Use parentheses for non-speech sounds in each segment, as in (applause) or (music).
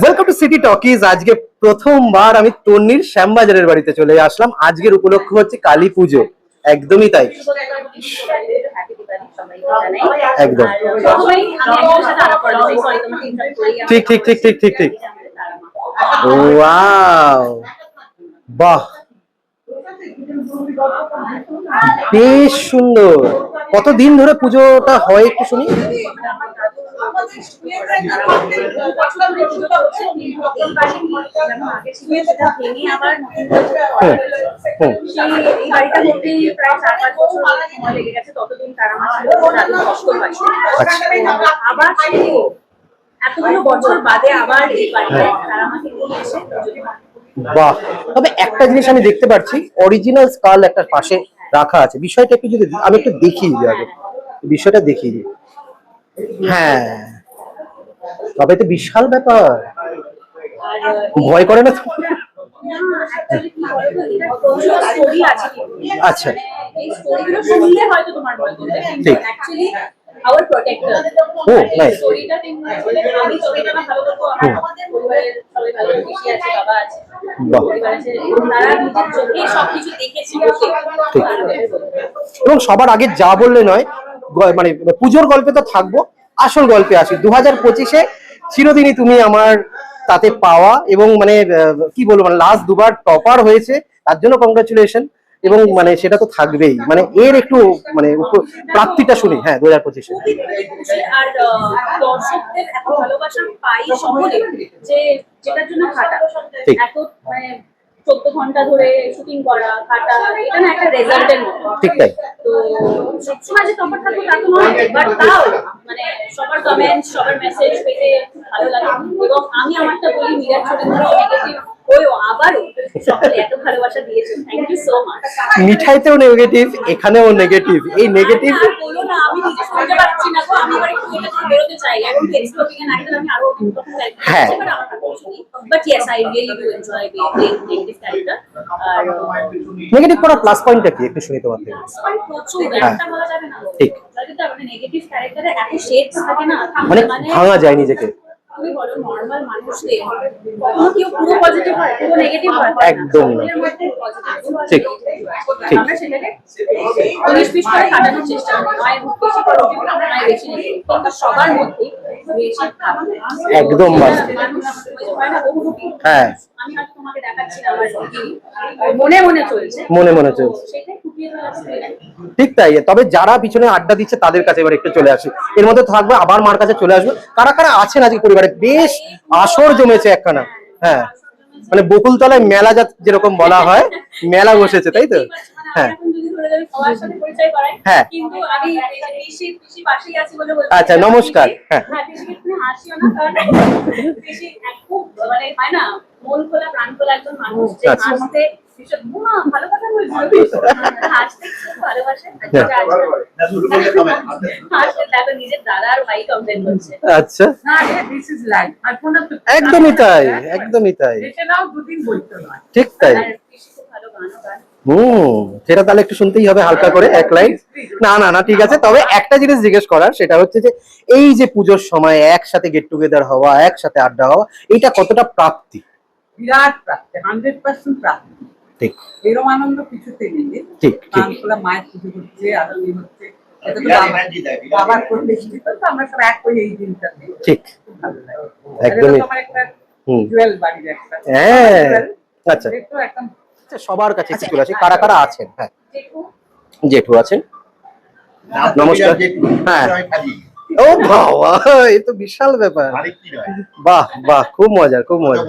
Welcome to city talkies আজকে প্রথমবার আমি তন্নির শ্যামবাজারের বাড়িতে চলে আসলাম। আজকের উপলক্ষ হচ্ছে কালী পুজো। একদমই তাই। একদম। ঠিক ঠিক ঠিক ঠিক ঠিক ঠিক। বাহ। বেশ সুন্দর। কতদিন ধরে পুজোটা হয় একটু শুনি। হয় আবার এতগুলো বছর বাদে আবার এই বাড়িতে তারা মাকে নিয়ে এসে হয়। বাহ। তবে একটা জিনিস আমি দেখতে পাচ্ছি অরিজিনাল স্কাল একটা পাশে রাখা আছে। বিষয়টা একটু যদি আমি একটু দেখি দিই আগে। বিষয়টা দেখি দিই। হ্যাঁ। তবে তো বিশাল ব্যাপার। ভয় করে না। আচ্ছা। ঠিক। Our protector। ও, এই nice. storyটা তেমনি আসলে আমি storyটা না ভালো করব, আমার পরিবারের সবাই ভালো, পিসি আছে, বাবা আছে, এবং তারা নিজের চোখে সবকিছু দেখেছে, ঠিক। তারা বের করবে। এবং সবার আগে যা বললে নয় মানে পুজোর গল্পে তো থাকব আসল গল্পে আসি দু হাজার পঁচিশে চিরদিনই তুমি আমার তাতে পাওয়া এবং মানে আহ, কি বলব মানে লাস্ট দুবার টপার হয়েছে তার জন্য কংগ্রাচুলেশন এবং মানে সেটা তো থাকবেই। মানে এর একটু মানে প্রাপ্তিটা শুনি। হ্যাঁ দু হাজার পঁচিশে আর দর্শকদের এত ভালোবাসা পাই সকলে যে যেটার জন্য খাটা। ঠিক। এত মানে চোদ্দ ঘণ্টা ধরে শুটিং করা খাটা এটা না একটা রেজাল্টের মতো। ঠিক তাই। তো সবসময় যে তফাৎ থাকব তা তো নয়। বাট তাও মানে সবার কমেন্ট সবার মেসেজ পেতে ভালো লাগে। এবং আমি আমারটা বলি মিরাজ নেগেটিভ মিঠাইতেও নেগেটিভ এখানেও নেগেটিভ এই নেগেটিভ হ্যাঁ। নেগেটিভ প্লাস পয়েন্টটা কি? একটু শুনি তোমার থেকে। মানে হ্যাঁ। ঠিক। মানে ভাঙা যায় নিজেকে। তুমি বলো নর্মাল মানুষদের কখনো কেউ পুরো পজিটিভ হয় পুরো নেগেটিভ হয়। একদম মধ্যে ঠিক। ঠিক। আমরা সেটাকে উনিশ বিশ করে কাটানোর চেষ্টা করি। নয় বেশি পজিটিভ নয় বেশি নেগেটিভ কিন্তু সবার মধ্যে একদম হয়। মনে মনে চলছে। মনে মনে চলছে। ঠিক তাই তবে যারা পিছনে আড্ডা দিচ্ছে তাদের কাছে এবার একটু চলে আসি। এর মধ্যে থাকবে আবার মার কাছে চলে আসবে। কারা কারা আছেন আজকে পরিবারে? বেশ আসর জমেছে একখানা। হ্যাঁ মানে বকুলতলায় মেলা যা যেরকম বলা হয় মেলা বসেছে তাই তো? হ্যাঁ। হ্যাঁ। আচ্ছা, নমস্কার। হ্যাঁ। হ্যাঁ, খুব মানে হয় না, মন খোলা, প্রাণ খোলা একজন মানুষ যে আচ্ছা। হ্যাঁ। আচ্ছা। একদমই তাই একদমই তাই। নাও দুদিন বলতে নয় ঠিক তাই। হুম সেটা তাহলে একটু শুনতেই হবে হালকা করে এক লাইন। না না না ঠিক আছে। তবে একটা জিনিস জিজ্ঞেস করার সেটা হচ্ছে যে এই যে পুজোর সময় একসাথে গেট টুগেদার হওয়া একসাথে আড্ডা হওয়া এটা কতটা প্রাপ্তি? বিরাট প্রাপ্তি হান্ড্রেড পার্সেন্ট প্রাপ্তি। ঠিক। এরম আনন্দ কিছুতে নেই ঠিক, ঠিক। মায়ের পুজো হচ্ছে আরতি হচ্ছে। হয়ে ঠিক। একদমই। হ্যাঁ। আচ্ছা। আচ্ছা, সবার কাছে একটু চলে আসি কারা কারা আছেন? হ্যাঁ। জেঠু। আছেন? নমস্কার। হ্যাঁ। ও বাবা এ তো বিশাল ব্যাপার। বাহ বাহ খুব মজার খুব মজার।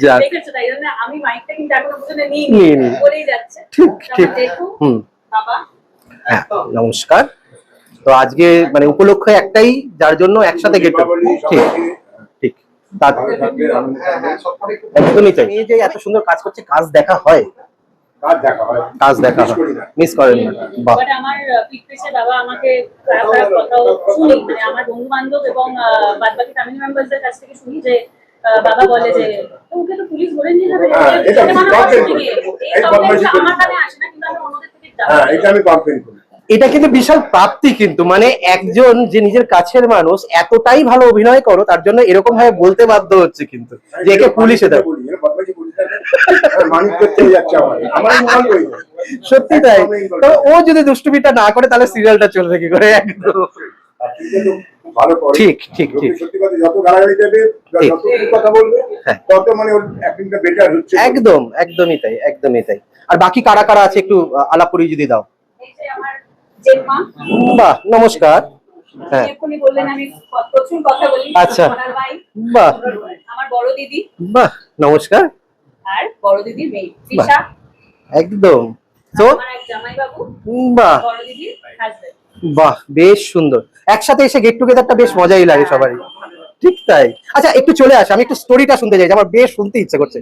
যাক। ঠিক, ঠিক। হুম। হ্যাঁ নমস্কার। তো আজকে মানে উপলক্ষ একটাই যার জন্য একসাথে গেট ঠিক ঠিক। একদমই এই যে এত সুন্দর কাজ করছে কাজ দেখা হয়। কাজ দেখা হয়। কাজ দেখা হয়। মিস করেন না। বাহ। আমার বাবা আমাকে খারাপ খারাপ কথাও শুনি মানে আমার বন্ধু বান্ধব এবং বাদ বাকি ফ্যামিলি মেম্বারসদের কাছ থেকে শুনি যে বাবা বলে যে ওকে তো পুলিশ ধরে নিয়ে যাবে। হ্যাঁ, এটা মানে। আমার কানে আসে না কিন্তু আমি অন্যদের থেকে জানি হ্যাঁ এটা আমি কমপ্লেন করি। এটা কিন্তু বিশাল প্রাপ্তি কিন্তু মানে একজন যে নিজের কাছের মানুষ এতটাই ভালো অভিনয় করো তার জন্য এরকম ভাবে বলতে বাধ্য হচ্ছে কিন্তু যে একে পুলিশে দাও মানিক করতে যাচ্ছে আমার আমার মনে সত্যি তাই। তো ও যদি দুষ্টুমিটা না করে তাহলে সিরিয়ালটা চলবে কি করে? একদম ঠিক, ঠিক, ঠিক। কথা যত গালাগালি দেবে যত কথা বলবে হ্যাঁ। তত মানে ওর অ্যাক্টিংটা বেটার হচ্ছে। একদম একদমই তাই একদমই তাই। আর বাকি কারা কারা আছে একটু আহ, আলাপুরি যদি দাও। এই যে আমার জেঠমা। বাহ নমস্কার। হ্যাঁ। আচ্ছা। বাহ। আমার বড় দিদি। বাহ নমস্কার। আর বড় দিদির মেয়ে তৃষা। একদম। তো? বাহ। বড় দিদির হাজবেন্ড বাহ বেশ সুন্দর। একসাথে এসে গেট টুগেদারটা বেশ মজাই লাগে সবারই। ঠিক তাই। আচ্ছা একটু চলে আসে আমি একটু স্টোরিটা শুনতে চাই আমার বেশ শুনতে ইচ্ছে করছে।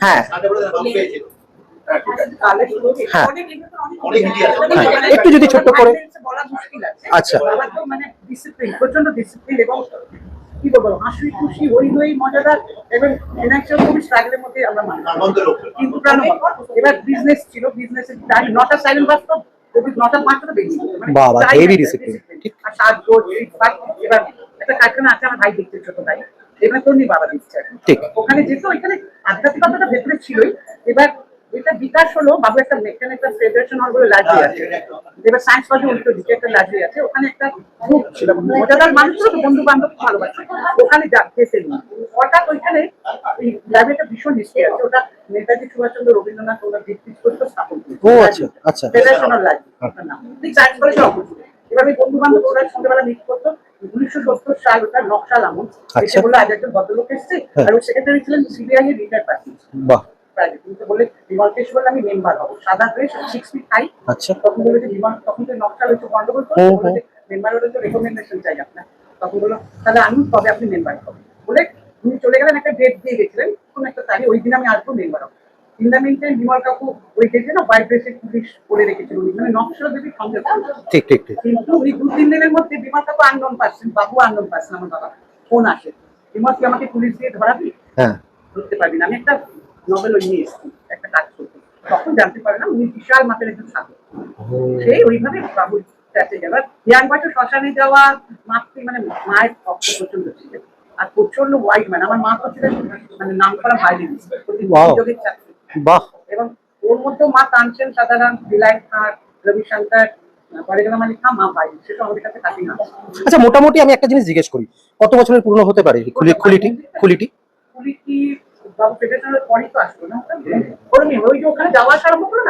হ্যাঁ। হ্যাঁ, একটু যদি ছোট্ট করে- আচ্ছা। ডিসিপ্লিন ডিসিপ্লিন কি বলব হাসি খুশি হই হই মজাদার এবং ফিনান্সিয়াল খুবই স্ট্রাগলের মধ্যে আমরা মানুষ কিন্তু। এবার বিজনেস ছিল বিজনেসের টাইম নটা সাইলেন্ট বাস তো নটা পাঁচটা। মানে বাবা, discipline। discipline। আর ফিটফাট, এবার একটা কারখানা আছে আমার ভাই দেখতে ছোট ভাই এবার তোর নি বাবা দিচ্ছে। ওখানে যেত ওইখানে আধ্যাত্মিকতাটা ভেতরে ছিলই এবার এটা বিকাশ হলো বাবু একটা মেকানিক একটা ফেডারেশন হল বলে লাজি আছে। এবার সায়েন্স কলেজে উল্টো দিকে একটা লাজি আছে। ওখানে একটা গ্রুপ ছিল। মজাদার মানুষ ছিল বন্ধু বান্ধব ভালোবাসে। ওখানে নি হঠাৎ ওইখানে এই ল্যাবে ভীষণ হিস্ট্রি আছে। ওটা নেতাজি সুভাষচন্দ্র রবীন্দ্রনাথ ওরা ভিত্তি করতে স্থাপন ও, আচ্ছা, আচ্ছা। ফেডারেশনাল লাজি সায়েন্স কলেজে অপোজিট এবার ওই বন্ধু বান্ধব ওরা সন্ধ্যাবেলা মিট করতো। উনিশশো সত্তর সাল ওটা নকশাল আমল। আচ্ছা। বলল আজ একজন ভদ্রলোক এসছে। হ্যাঁ। আর ওই সেক্রেটারি ছিলেন সিবিআই এর রিটায়ার পার্সন বাহ। প্রাইভেট কিন্তু বলে বিমলকেশ বলে আমি মেম্বার হব। সাদা ড্রেস সিক্স ফিট হাই আচ্ছা। তখন বলে যে বিমল তখন তো নকশাল হচ্ছে গন্ডগোল মেম্বার হলে তো রেকমেন্ডেশন চাই আপনার। তখন বলল তাহলে আমি তবে আপনি মেম্বার হবেন বলে উনি চলে গেলেন একটা ডেট দিয়ে গেছিলেন। কোন একটা তারিখ ওই দিন আমি আসব মেম্বার হব ইন দ্য মিন বিমল কাকু ওই ডেটে না হোয়াইট ড্রেসে পুলিশ করে রেখেছিল উনি। মানে নকশাল দেবী ছিল। ঠিক ঠিক ঠিক। কিন্তু ওই দু তিন দিনের মধ্যে বিমল কাকু আননোন পার্সন বাবু আননোন পার্সন আমার বাবা। ফোন আসে। বিমল আমাকে পুলিশ দিয়ে ধরাবি? হ্যাঁ। ধরতে পারবি না। আমি একটা নোবেল ওই নিয়ে একটা কাজ করতে। তখন জানতে পারে না উনি বিশাল মাপের একজন ছাত্র সেই ওইভাবে বাবুর কাছে গেল। ইয়াং বয়সে শ্মশানে যাওয়া মাতৃ মানে মায়ের ভক্ত প্রচণ্ড ছিল। আর প্রচণ্ড ম্যান আমার মা ছিলেন মানে নাম করা এবং ওর মধ্যেও মা টানছেন সাধারণ রবিশঙ্কর পরেগলা মালিক খাঁ মা ভাই। সেটা আমাদের কাছে কাটিং আছে। আচ্ছা মোটামুটি আমি একটা জিনিস জিজ্ঞেস করি। কত বছরের পুরনো হতে পারে? এই খুলি খুলিটি? খুলিটি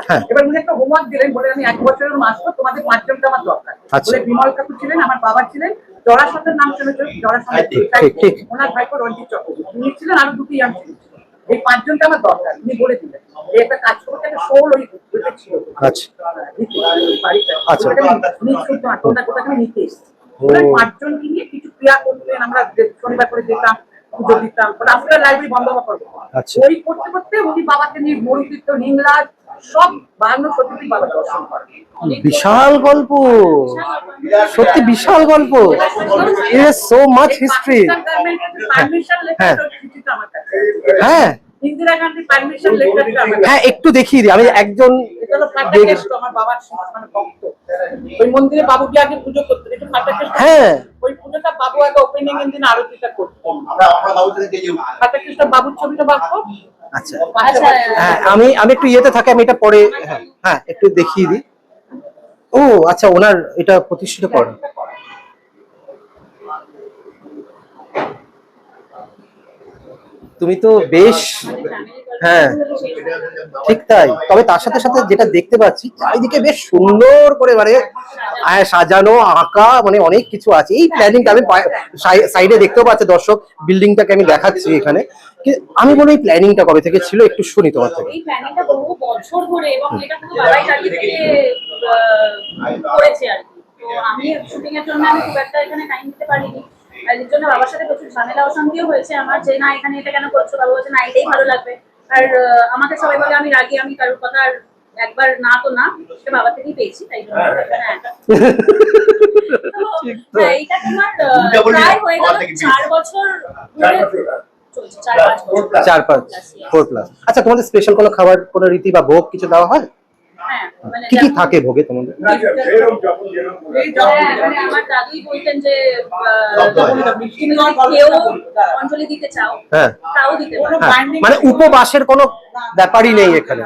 হ্যাঁ। এবার উনি একটা হোমওয়ার্ক দিলেন বলে আমি এক বছরের মাস তোমাদের আমার দরকার। আচ্ছা। বলে বিমল কাকু ছিলেন আমার বাবা ছিলেন জরাসন্ধের নাম শুনেছো? জরাসন্ধের ঠিক, ঠিক, ঠিক। ওনার ভাইপো রঞ্জিত চক্রবর্তী। উনি ছিলেন আরও দুটি ইয়াং এই পাঁচজনকে আমার দরকার উনি বলে দিলেন। এই একটা কাজ করতে একটা শোল ওই ছিল। আচ্ছা। আচ্ছা। উনি শুধু আটটা কোথাকে নিতে এসেছি। পাঁচজনকে নিয়ে কিছু ক্রিয়া করতেন আমরা শনিবার করে যেতাম পুজো দিতাম। রাস্তার লাইব্রেরি বন্ধ করব। আচ্ছা। ওই করতে করতে উনি বাবাকে নিয়ে মরিতীর্থ হিংলাজ সব বাহান্ন সত্যি বাবা দর্শন বিশাল গল্প। সত্যি বিশাল গল্প। ইজ সো মাচ হিস্ট্রি হ্যাঁ। হ্যাঁ। ইন্দিরা গান্ধী পারমিশন লেটারটা হ্যাঁ একটু দেখিয়ে দিই। আমি একজন মানে। হ্যাঁ। আচ্ছা। আচ্ছা হ্যাঁ আমি আমি একটু ইয়েতে থাকি আমি এটা পরে হ্যাঁ হ্যাঁ একটু দেখিয়ে দিই। ও আচ্ছা ওনার এটা প্রতিষ্ঠিত করেন। তুমি তো বেশ হ্যাঁ ঠিক তাই। তবে তার সাথে সাথে যেটা দেখতে পাচ্ছি, চারিদিকে বেশ সুন্দর করে মানে সাজানো, আঁকা মানে অনেক কিছু আছে। এই প্ল্যানিংটা আমি সাইডে দেখতেও পাচ্ছি দর্শক বিল্ডিংটাকে আমি দেখাচ্ছি এখানে। আমি বলি এই প্ল্যানিংটা কবে থেকে ছিল, একটু শুনি তোমার থেকে। আমি শুটিং এর জন্য আমি খুব একটা এখানে টাইম দিতে পারিনি। এর জন্য বাবার সাথে প্রচুর ঝামেলা অশান্তিও হয়েছে আমার, যে না, এখানে এটা কেন করছ? বাবা বলছে, না, এটাই ভালো লাগবে। আর আমাকে সবাই বলে আমি রাগি আমি কারোর কথা আর একবার না তো না সেটা বাবা থেকেই পেয়েছি তাই জন্য হ্যাঁ হ্যাঁ, (laughs) এইটা তোমার আহ, উল্টা বলবি না, প্রায় হয়ে গেল চার বছর চার পাঁচ ফোর প্লাস আচ্ছা তোমাদের স্পেশাল কোনো খাবার কোনো রীতি বা ভোগ কিছু দেওয়া হয় হ্যাঁ? কি কি থাকে ভোগে তোমাদের? হ্যাঁ, মানে আমার দাদুই বলতেন যে আহ, শব্দ হয়। তুমি অঞ্জলি দিতে চাও হ্যাঁ। তাও দিতে হ্যাঁ মানে উপবাসের কোন ব্যাপারই নেই এখানে।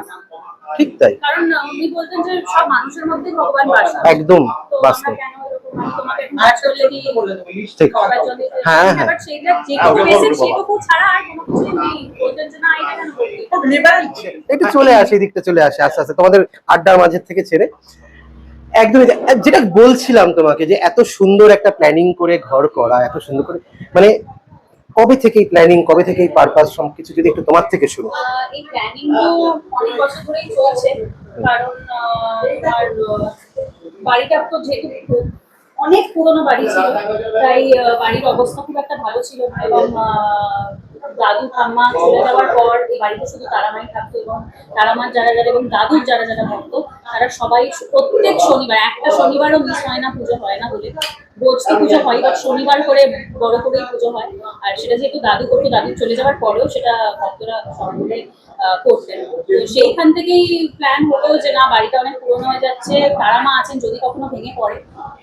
ঠিক তাই। কারণ উনি বলতেন যে সব মানুষের মধ্যে ভগবান বাস একদম বাস্তব। ঠিক। হ্যাঁ, হ্যাঁ। কিছু এটা একটু চলে আসে এদিকটা চলে আসে আস্তে আস্তে। তোমাদের আড্ডার মাঝের থেকে ছেড়ে। একদমই যেটা বলছিলাম তোমাকে যে এত সুন্দর একটা প্ল্যানিং করে ঘর করা এত সুন্দর করে মানে কবে থেকে এই প্ল্যানিং কবে থেকে এই পারপাস সবকিছু যদি একটু তোমার থেকে শুরু এই প্ল্যানিং তো অনেক বছর ধরেই চলছে। কারণ আর বাড়িটা তো যেহেতু অনেক পুরনো বাড়ি ছিল। তাই বাড়ির অবস্থা খুব একটা ভালো ছিল এবং দাদু ঠাম্মা চলে যাওয়ার পর এই বাড়িতে শুধু তারামাই থাকতো এবং তারামার যারা যারা এবং দাদুর যারা যারা থাকতো তারা সবাই প্রত্যেক শনিবার একটা শনিবারও মিস হয় না পুজো হয় না বলে। রোজ তো পুজো হয় বাট শনিবার করে বড় করেই পুজো হয়। আর সেটা যেহেতু দাদু করতো দাদু চলে যাওয়ার পরেও সেটা ভক্তরা আহ, করতেন। তো সেইখান থেকেই প্ল্যান হলো যে না বাড়িটা অনেক পুরনো হয়ে যাচ্ছে তারা মা আছেন যদি কখনো ভেঙে পড়ে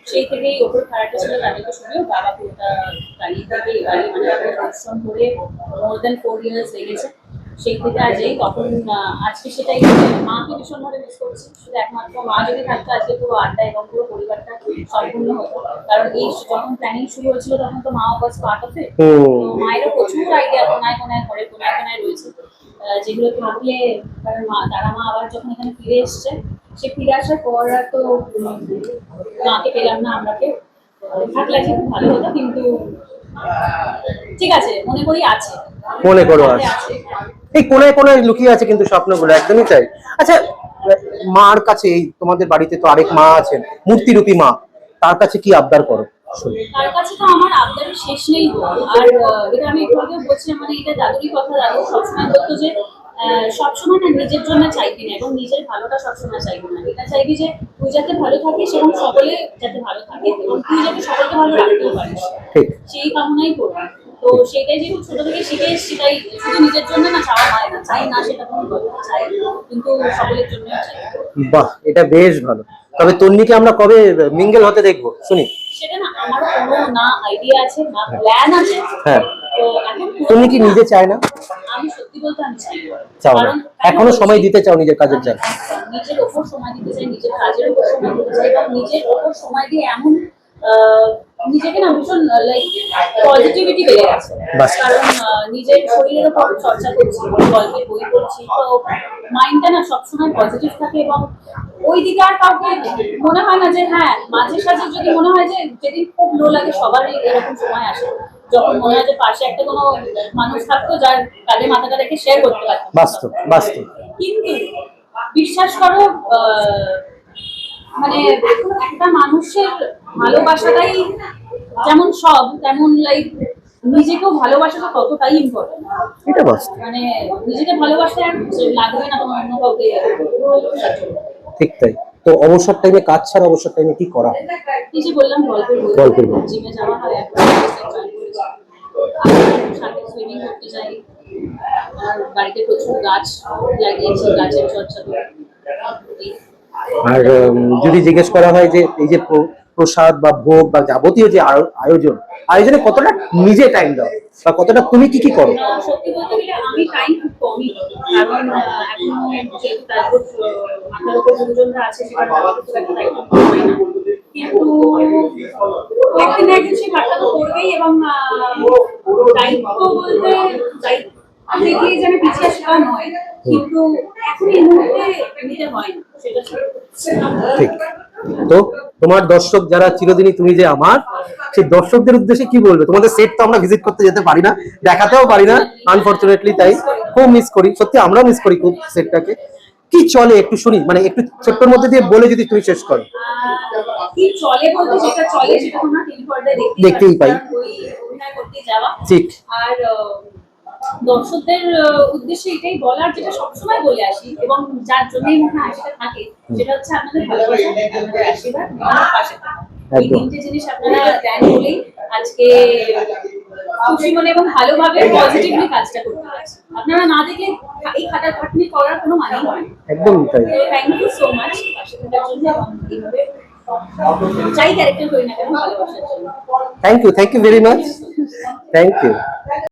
সেই থেকেই ওপর ভাড়াটা ছিল তাদেরকে শুনেও বাবা পুরোটা দাঁড়িয়ে থেকে বাড়ি মানে পরিশ্রম করে মোর দেন ফোর ইয়ার্স লেগেছে। সেই থেকে আজ এই তখন আজকে সেটাই মাকে ভীষণভাবে মিস করছি। শুধু একমাত্র মা যদি থাকতো আজকে পুরো আড্ডা এবং পুরো পরিবারটা সম্পূর্ণ হতো। কারণ এই যখন প্ল্যানিং শুরু হয়েছিল তখন তো মা অফ ইট মায়েরও প্রচুর আইডিয়া কোনায় কোনায় ঘরে কোনায় কোনায় রয়েছে। যেগুলো থাকলে কারণ মা তারা মা আবার যখন এখানে ফিরে এসছে সে ফিরে আসার পর তো মাকে পেলাম না আমরাকে থাকলে আজকে খুব ভালো হতো কিন্তু ঠিক আছে মনে করি আছে মনে করো আছে। এই কোনায় কোনায় লুকিয়ে আছে কিন্তু স্বপ্নগুলো একদমই তাই আচ্ছা মার কাছে এই তোমাদের বাড়িতে তো আরেক মা আছেন মূর্তিরূপী মা তার কাছে কি আবদার করো। তার কাছে তো আমার আবদারের শেষ নেই। আর এটা আমি একটু বলছিলাম মানে এটা দাদুরই কথা দাদু সবসময় বলতো যে সবসময় না নিজের জন্য চাইবি না এবং নিজের ভালোটা সবসময় চাইবি না। এটা চাইবি যে তুই যাতে ভালো থাকিস এবং সকলে যাতে ভালো থাকে এবং তুই যাতে সকলকে ভালো রাখতেও পারিস। ঠিক। সেই কামনাই করবি তো সেটাই যেহেতু ছোট থেকে শিখে এসছি তাই শুধু নিজের জন্য না চাওয়া হয় না। চাই না সেটা কোনো কথা চাই কিন্তু সকলের জন্য বাহ এটা বেশ ভালো। তবে তন্নিকে আমরা কবে মিঙ্গেল হতে দেখব? শুনি। সেটা না আমার কোনো না আইডিয়া আছে না প্ল্যান আছে হ্যাঁ। তুমি কি নিজে চায় না আমি সত্যি বলতে আমি চাই না। চাও না এখনও সময় দিতে চাও নিজের কাজের জন্য নিজের সময় দিতে চাই নিজের কাজের উপর সময় দিতে চাই এবং নিজের উপর সময় দিয়ে এমন আহ, নিজেকে না ভীষণ লাইক পজিটিভিটি বেড়ে গেছে। কারণ নিজের শরীরের উপর চর্চা করছি গল্পের বই পড়ছি তো মাইন্ডটা না সবসময় পজিটিভ থাকে এবং ওই দিকে আর কাউকে মনে হয় না যে হ্যাঁ মাঝে সাঝে যদি মনে হয় যে যেদিন খুব লো লাগে সবারই এরকম সময় আসে। যখন মনে হয় যে পাশে একটা কোনো মানুষ থাকতো যার কাঁধে মাথাটা রেখে শেয়ার করতে বাস্তব বাস্তব। কিন্তু বিশ্বাস করো আহ, মানে একটা মানুষের ভালোবাসাটাই যেমন সব তেমন লাইক নিজেকেও ভালোবাসাটা ততটাই ইম্পর্টেন্ট এটা বাস্তব। মানে নিজেকে ভালোবাসতে আর লাগবে না তোমার অন্য কাউকে। ঠিক তাই। তো অবসর টাইমে কাজ ছাড়া অবসর টাইমে কি করা হয়? এই যে বললাম গল্পের বই। গল্পের বই। জিমে যাওয়া হয়। আর সাথে সুইমিং করতে যাই। আর বাড়িতে প্রচুর গাছ লাগিয়েছি গাছের চর্চা করি। আর যদি জিজ্ঞেস করা হয় যে এই যে প্রসাদ বা ভোগ বা যাবতীয় যে আয়োজন আয়োজনে কতটা নিজে টাইম দাও বা কতটা তুমি কি কি করো সত্যি বলতে গেলে আমি টাইম খুব কমই কারণ আহ, এখনও তারপর মাথার উপর গুরুজনরা আছে সেখানে আমাকে খুব একটা দায়িত্ব হয় না। কিন্তু একদিন একদিন সে ঘাটটা তো করবেই এবং দায়িত্ব বলতে দায়িত্ব দেখিয়ে যেন পিছিয়ে আসা নয় কিন্তু এখন এই মুহূর্তে নিতে হয় না সেটা ঠিক। ঠিক তো তোমার দর্শক যারা চিরদিনই তুমি যে আমার সেই দর্শকদের উদ্দেশ্যে কি বলবে? তোমাদের সেট তো আমরা ভিজিট করতে যেতে পারি না দেখাতেও পারি না আনফরচুনেটলি তাই খুব মিস করি। সত্যি আমরাও মিস করি খুব সেটটাকে কি চলে একটু শুনি মানে একটু ছোট্টর মধ্যে দিয়ে বলে যদি তুমি শেষ করো। কি চলে বলতে যেটা চলে সেটা তোমরা টিভি পর্দায় দেখতেই পাই। ঠিক আর দর্শকদের উদ্দেশ্যে এটাই বলার যেটা সবসময় বলে আসি এবং যার জন্যই মুখে হাসিটা থাকে সেটা হচ্ছে আপনাদের ভালোবাসা আপনাদের আশীর্বাদ পাশে। এই তিনটে জিনিস আপনারা দেন বলেই আজকে খুশি মনে এবং ভালোভাবে পজিটিভলি কাজটা করতে পারছি। আপনারা না দেখলে এই খাটার খাটনি করার কোনো মানে হয় একদম তাই। থ্যাংক ইউ সো মাচ পাশে থাকার জন্য এইভাবে যাই ক্যারেক্টার করি না কেন ভালোবাসার জন্য। Thank you thank you very much thank you